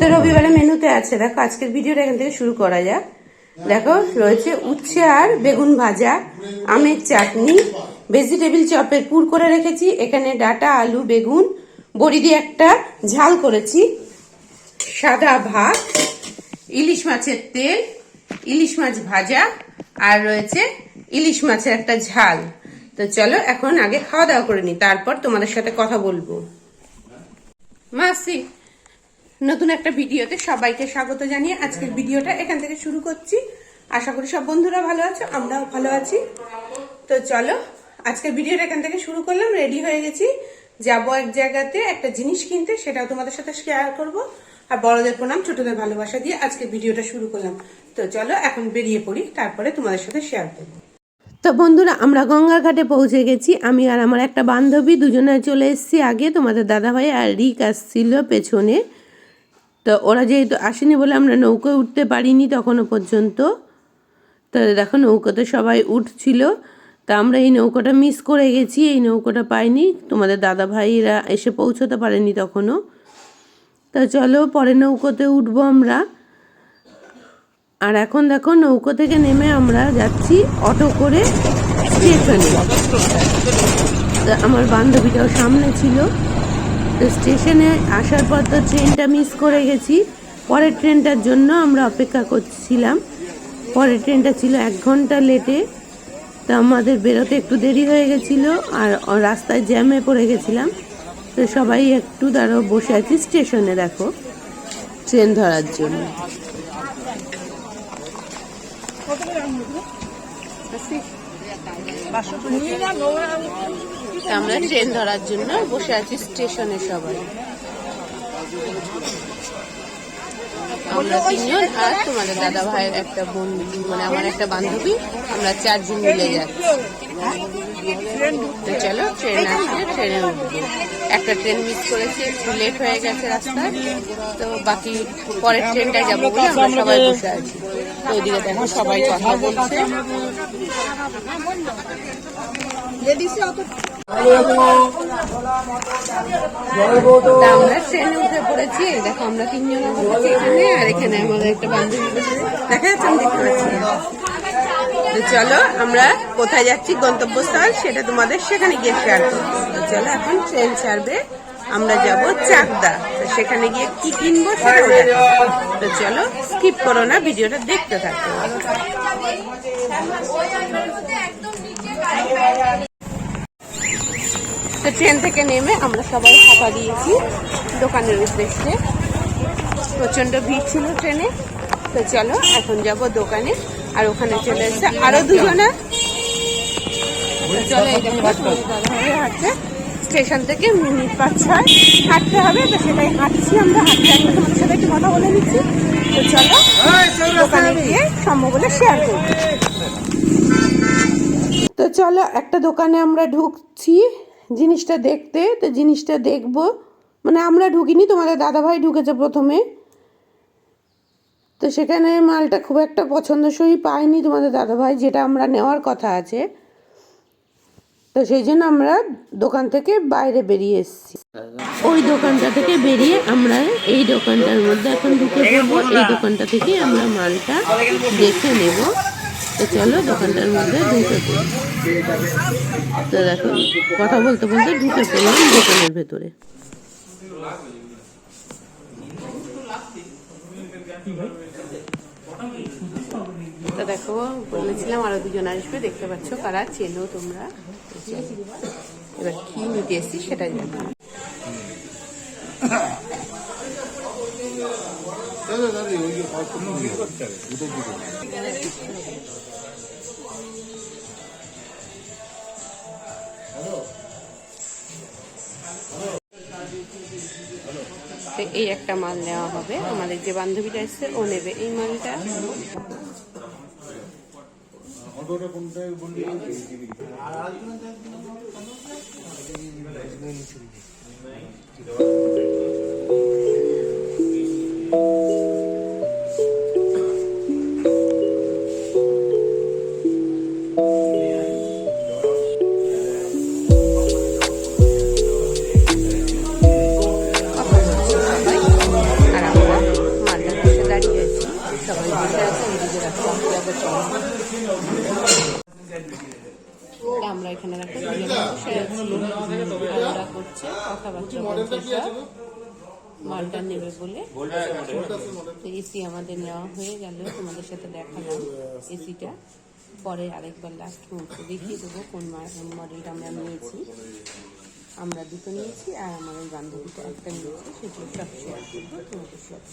তো রবিবারে মেনুতে আছে। দেখো, আজকের ভিডিওটা এখান থেকে শুরু করা যাক। দেখো, রয়েছে উচ্ছে আর বেগুন ভাজা, আমের চাটনি ভেজিটেবিল চপের পুর করে রেখেছি। এখানে ডাটা, আলু, বেগুন, বড়ি দিয়ে একটা ঝাল করেছি। সাদা ভাত, ইলিশ মাছের তেল, ইলিশ মাছ ভাজা, আর রয়েছে ইলিশ মাছের একটা ঝাল। তো চলো, এখন আগে খাওয়া দাওয়া করে নি, তারপর তোমাদের সাথে কথা বলব। মাসি নতুন একটা ভিডিওতে সবাইকে স্বাগত জানিয়ে আজকের ভিডিওটা এখান থেকে শুরু করছি। আশা করি সব বন্ধুরা ভালো আছো, আমরাও ভালো আছি। তো চলো, আজকের ভিডিওটা এখান থেকে শুরু করলাম রেডি হয়ে গেছি। যাব এক জায়গাতে একটা জিনিস কিনতে, সেটাও তোমাদের সাথে শেয়ার করব। আর বড়দের প্রণাম, ছোটদের ভালোবাসা দিয়ে আজকের ভিডিওটা শুরু করলাম। তো চলো, এখন বেরিয়ে পড়ি, তারপরে তোমাদের সাথে শেয়ার করব। তো বন্ধুরা, আমরা গঙ্গার ঘাটে পৌঁছে গেছি। আমি আর আমার একটা বান্ধবী দুজনে চলে এসেছি আগে। তোমাদের দাদাভাই আর রিক আসছিল পেছনে। তো ওরা যেহেতু আসেনি বলে আমরা নৌকোয় উঠতে পারিনি তখনও পর্যন্ত। তো দেখো নৌকোতে সবাই উঠছিল। তা আমরা এই নৌকোটা মিস করে গেছি, এই নৌকোটা পাইনি। তোমাদের দাদা ভাইরা এসে পৌঁছতে পারেনি তখনও। তা চলো পরে নৌকোতে উঠবো আমরা। আর এখন দেখো নৌকো থেকে নেমে আমরা যাচ্ছি অটো করে স্টেশনে। আমার বান্ধবীটাও সামনে ছিল। তো স্টেশনে আসার পর তো ট্রেনটা মিস করে গেছি। পরের ট্রেনটার জন্য আমরা অপেক্ষা করছিলাম। পরের ট্রেনটা ছিল এক ঘণ্টা লেটে। তো আমাদের বেরোতে একটু দেরি হয়ে গেছিল আর রাস্তায় জ্যামে পড়ে গেছিলাম। তো সবাই একটু দাঁড়াও বসে আছি স্টেশনে দেখো। ট্রেন ধরার জন্য। আমরা ট্রেন ধরার জন্য বসে আছি স্টেশনে সবাই। আমরা তিনজন আর তোমাদের দাদা ভাইয়ের একটা বন্ধু মানে আমার একটা বান্ধবী, আমরা চারজন মিলে যাচ্ছি। তো চলো ট্রেন আসলে ট্রেনে একটা ট্রেন মিস করেছি, একটু লেট হয়ে গেছে রাস্তায়। তো বাকি পরের ট্রেনটায় যাব বলে আমরা সবাই বসে আছি। তো ওইদিকে দেখো সবাই কথা বলছে। আমরা ট্রেনে উঠে পড়েছি দেখো আমরা তিনজন এখানে আর এখানে আমাদের একটা বান্ধবী দেখা যাচ্ছে, আমি দেখতে পাচ্ছি। চলো, আমরা কোথায় যাচ্ছি গন্তব্যস্থল, সেটা তোমাদের সেখানে গিয়ে শেয়ার করব। চলো, এখন ট্রেন ছাড়বে, আমরা যাব চাকদা। সেখানে গিয়ে কি কিনবো তো চলো স্কিপ করো না, ভিডিওটা দেখতে থাকো। তো ট্রেন থেকে নেমে আমরা সবাই হাঁপা দিয়েছি দোকানের উদ্দেশ্যে। প্রচণ্ড ভিড় ছিল ট্রেনে তো চলো এখন যাব দোকানে। আর ওখানে চলে এসছে আরও দুজনা। চলো এই হাঁটছে স্টেশন থেকে মিনিট পাঁচ ছয় হাঁটতে হবে। তো সেটাই হাঁটছি আমরা হাঁটতে হাঁটতে তোমাদের সাথে একটু কথা বলে নিচ্ছি। তো চলো দোকানে গিয়ে সম্ভব হলে শেয়ার করব। তো চলো একটা দোকানে আমরা ঢুকছি। জিনিসটা দেখতে, তো জিনিসটা দেখব। মানে আমরা ঢুকিনি, তোমাদের দাদাভাই ঢুকেছে প্রথমে। তো সেখানে মালটা খুব একটা পছন্দসই পাইনি তোমাদের দাদাভাই, যেটা আমরা নেওয়ার কথা আছে। তো সেই জন্য আমরা দোকান থেকে বাইরে বেরিয়ে এসেছি। ওই দোকানটা থেকে বেরিয়ে আমরা এই দোকানটার মধ্যে এখন ঢুকে পড়ব। এই দোকানটা থেকে আমরা মালটা দেখে নেব। তো চলো, দোকানটার মধ্যে ঢুকে তো দেখো, কথা বলতে বলতে ঢুকে পড়লাম দোকানের ভেতরে। তো দেখো, বলেছিলাম আরও দুজন আসবে, দেখতে পাচ্ছ কারা চেনো তোমরা। এবার কি নিতে এসছি সেটা জানো তো এই একটা মাল নেওয়া হবে। আমাদের যে বান্ধবীটা এসছে, ও নেবে এই মালটা। আর মালটা নেবে বলে। তো এসি আমাদের নেওয়া হয়ে গেল তোমাদের সাথে দেখালাম এসিটা পরে আরেকবার লাস্ট মুহূর্তে দেখিয়ে দেবো কোন মডেলটা আমরা নিয়েছি। আমরা দুটো নিয়েছি আর আমার ওই বান্ধবীটা একটা নিয়েছি সেগুলো সব শেয়ার করব তোমাদের সাথে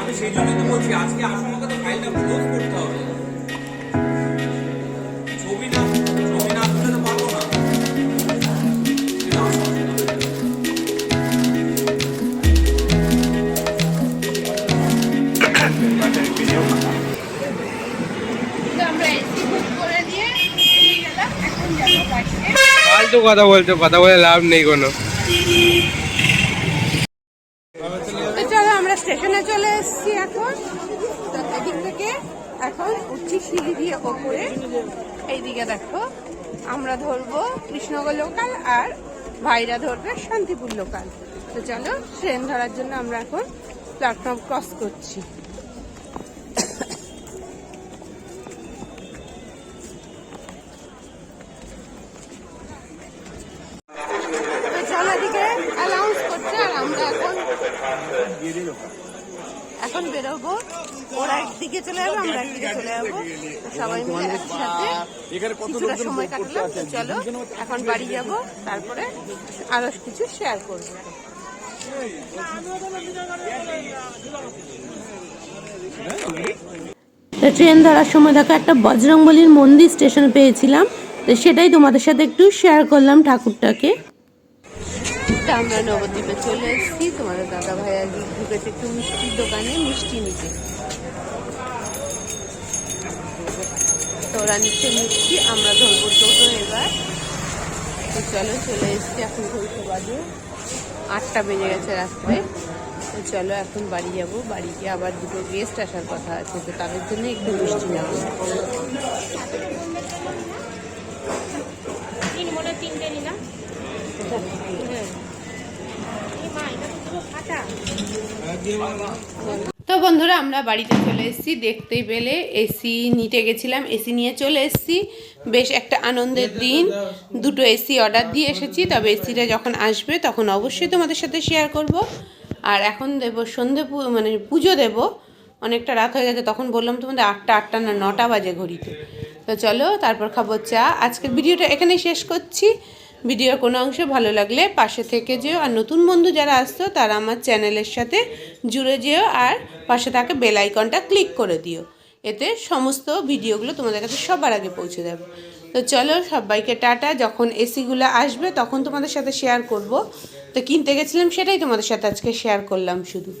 আমি সেই জন্যই তো বলছি আজকে আমাকে তো ফাইলটা ক্লোজ করতে হবে কথা বলছো, কথা বলে লাভ নেই কোনো। চলো আমরা স্টেশনে চলে এসেছি এখন। এদিক থেকে এখন উঠছি সিঁড়ি দিয়ে ওপরে। এইদিকে দেখো, আমরা ধরবো কৃষ্ণগর লোকাল আর ভাইরা ধরবে শান্তিপুর লোকাল তো চলো ট্রেন ধরার জন্য আমরা এখন প্ল্যাটফর্ম ক্রস করছি। এখন বেরোবো ওরা একদিকে চলে যাবে আমরা একদিকে চলে যাব। তো সবাই মিলে একসাথে কিছুটা সময় কাটলাম তো চলো এখন বাড়ি যাব তারপরে আরও কিছু শেয়ার করব। ট্রেন ধরার সময় দেখো একটা বজরংবলির মন্দির স্টেশন পেয়েছিলাম তো সেটাই তোমাদের সাথে একটু শেয়ার করলাম ঠাকুরটাকে। তা আমরা নবদ্বীপে চলে এসেছি। তোমাদের দাদা ভাই আজ ঢুকেছে একটু মিষ্টির দোকানে মিষ্টি নিতে। তো ওরা নিচ্ছে মিষ্টি আমরা ধরবো টোটো এবার। তো চলো চলে এসেছি এখন ঘড়িতে বাজে আটটা বেজে গেছে রাত্রে। তো চলো এখন বাড়ি যাব। বাড়ি গিয়ে আবার দুটো গেস্ট আসার কথা আছে তো তাদের জন্য একটু মিষ্টি নেব। তো বন্ধুরা, আমরা বাড়িতে চলে এসেছি, দেখতেই পেলে এসি নিতে গেছিলাম এসি নিয়ে চলে এসেছি। বেশ একটা আনন্দের দিন। দুটো এসি অর্ডার দিয়ে এসেছি, তবে এসিটা যখন আসবে, তখন অবশ্যই তোমাদের সাথে শেয়ার করব। আর এখন দেব সন্ধে মানে পুজো দেব। অনেকটা রাত হয়ে গেছে, তখন বললাম তোমাদের আটটা আটটা না নটা বাজে ঘড়িতে। তো চলো, তারপর খাব চা। আজকের ভিডিওটা এখানেই শেষ করছি। ভিডিওর কোনো অংশ ভালো লাগলে পাশে থেকে যেও। আর নতুন বন্ধু যারা আসতো তারা আমার চ্যানেলের সাথে জুড়ে যেও আর পাশে থাকা বেল আইকনটা ক্লিক করে দিও। এতে সমস্ত ভিডিওগুলো তোমাদের কাছে সবার আগে পৌঁছে যাবে। তো চলো, সবাইকে টাটা। যখন এসিগুলো আসবে, তখন তোমাদের সাথে শেয়ার করব। তো কিনতে গেছিলাম সেটাই তোমাদের সাথে আজকে শেয়ার করলাম শুধু।